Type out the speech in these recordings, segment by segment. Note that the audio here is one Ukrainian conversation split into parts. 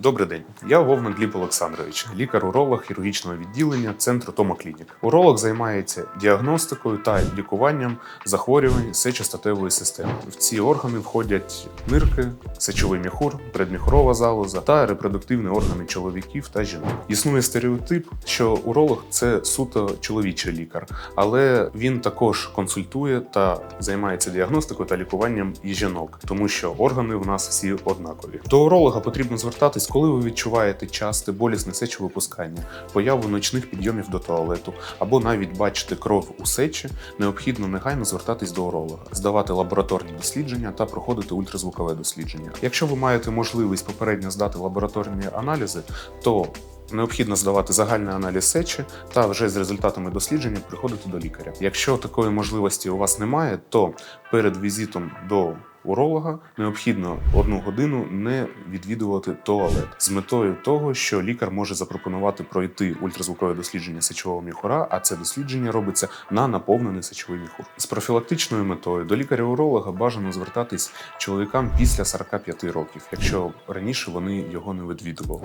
Добрий день, я Вовник Гліб Олександрович, лікар-уролог хірургічного відділення центру Тома Клінік. Уролог займається діагностикою та лікуванням захворювань сечостатевої системи. В ці органи входять нирки, сечовий міхур, предміхурова залоза та репродуктивні органи чоловіків та жінок. Існує стереотип, що уролог це суто чоловічий лікар, але він також консультує та займається діагностикою та лікуванням і жінок, тому що органи в нас всі однакові. До уролога потрібно звертатись, коли ви відчуваєте часте болісне сечовипускання, появу ночних підйомів до туалету, або навіть бачите кров у сечі, необхідно негайно звертатись до уролога, здавати лабораторні дослідження та проходити ультразвукове дослідження. Якщо ви маєте можливість попередньо здати лабораторні аналізи, то Необхідно здавати загальний аналіз сечі та вже з результатами дослідження приходити до лікаря. Якщо такої можливості у вас немає, то перед візитом до уролога необхідно одну годину не відвідувати туалет з метою того, що лікар може запропонувати пройти ультразвукове дослідження сечового міхура, а це дослідження робиться на наповнений сечовий міхур. З профілактичною метою до лікаря-уролога бажано звертатись чоловікам після 45 років, якщо раніше вони його не відвідували.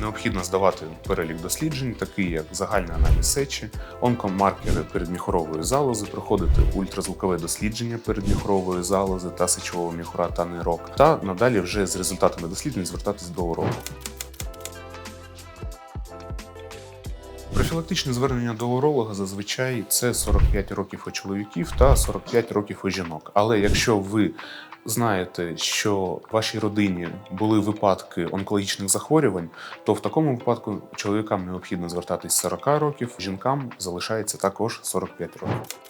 Необхідно здавати перелік досліджень, такий як загальний аналіз сечі, онкомаркери передміхорової залози, проходити ультразвукове дослідження передміхорової залози та сечового міхура та нирок, та надалі вже з результатами досліджень звертатись до уролога. Профілактичне звернення до уролога зазвичай це 45 років у чоловіків та 45 років у жінок. Але якщо ви знаєте, що в вашій родині були випадки онкологічних захворювань, то в такому випадку чоловікам необхідно звертатись 40 років, жінкам залишається також 45 років.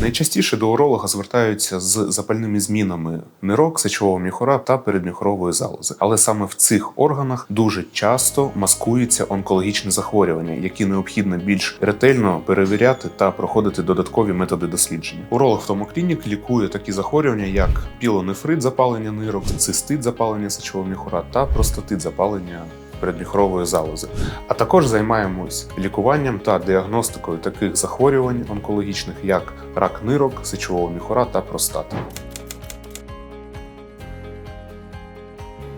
Найчастіше до уролога звертаються з запальними змінами нирок, сечового міхура та передміхурової залози. Але саме в цих органах дуже часто маскуються онкологічні захворювання, які необхідно більш ретельно перевіряти та проходити додаткові методи дослідження. Уролог в тому клінік лікує такі захворювання, як пілонефрит запалення нирок, цистит запалення сечового міхура та простатит запалення передміхорової залози. А також займаємось лікуванням та діагностикою таких захворювань онкологічних, як рак нирок, сечового міхура та простати.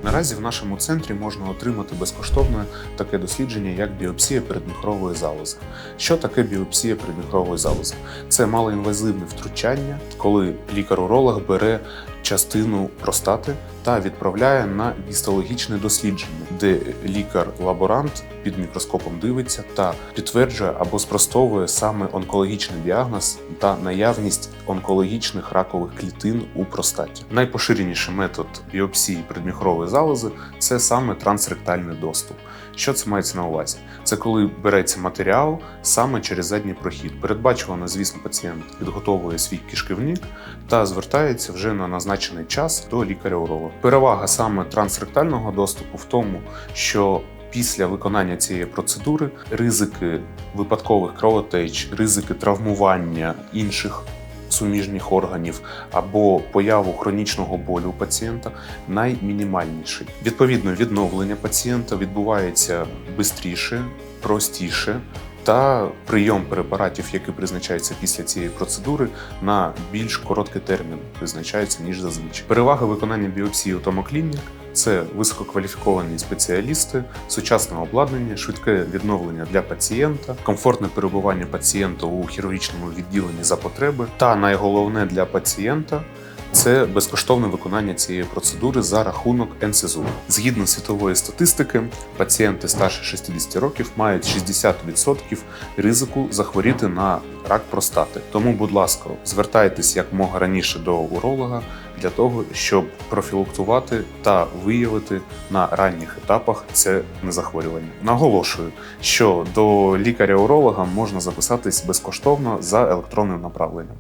Наразі в нашому центрі можна отримати безкоштовне таке дослідження, як біопсія передміхрової залози. Що таке біопсія передміхрової залози? Це малоінвазивне втручання, коли лікар-уролог бере частину простати та відправляє на гістологічне дослідження, де лікар-лаборант під мікроскопом дивиться та підтверджує або спростовує саме онкологічний діагноз та наявність онкологічних ракових клітин у простаті. Найпоширеніший метод біопсії предміхрової залози це саме трансректальний доступ. Що це мається на увазі? Це коли береться матеріал саме через задній прохід. Передбачувано, звісно, пацієнт підготовує свій кишківник та звертається вже на назначений час до лікаря-уролога. Перевага саме трансректального доступу в тому, що Після виконання цієї процедури ризики випадкових кровотеч, ризики травмування інших суміжніх органів або появу хронічного болю у пацієнта наймінімальніший. Відповідно, відновлення пацієнта відбувається швидше, простіше. Та прийом препаратів, які призначаються після цієї процедури, на більш короткий термін призначається ніж зазвичай. Переваги виконання біопсії у томоклінік це висококваліфіковані спеціалісти, сучасне обладнання, швидке відновлення для пацієнта, комфортне перебування пацієнта у хірургічному відділенні за потреби, та найголовне для пацієнта. Це безкоштовне виконання цієї процедури за рахунок НСЗУ. Згідно світової статистики, пацієнти старше 60 років мають 60% ризику захворіти на рак простати. Тому, будь ласка, звертайтесь як мога раніше до уролога для того, щоб профілактувати та виявити на ранніх етапах це незахворювання. Наголошую, що до лікаря-уролога можна записатись безкоштовно за електронним направленням.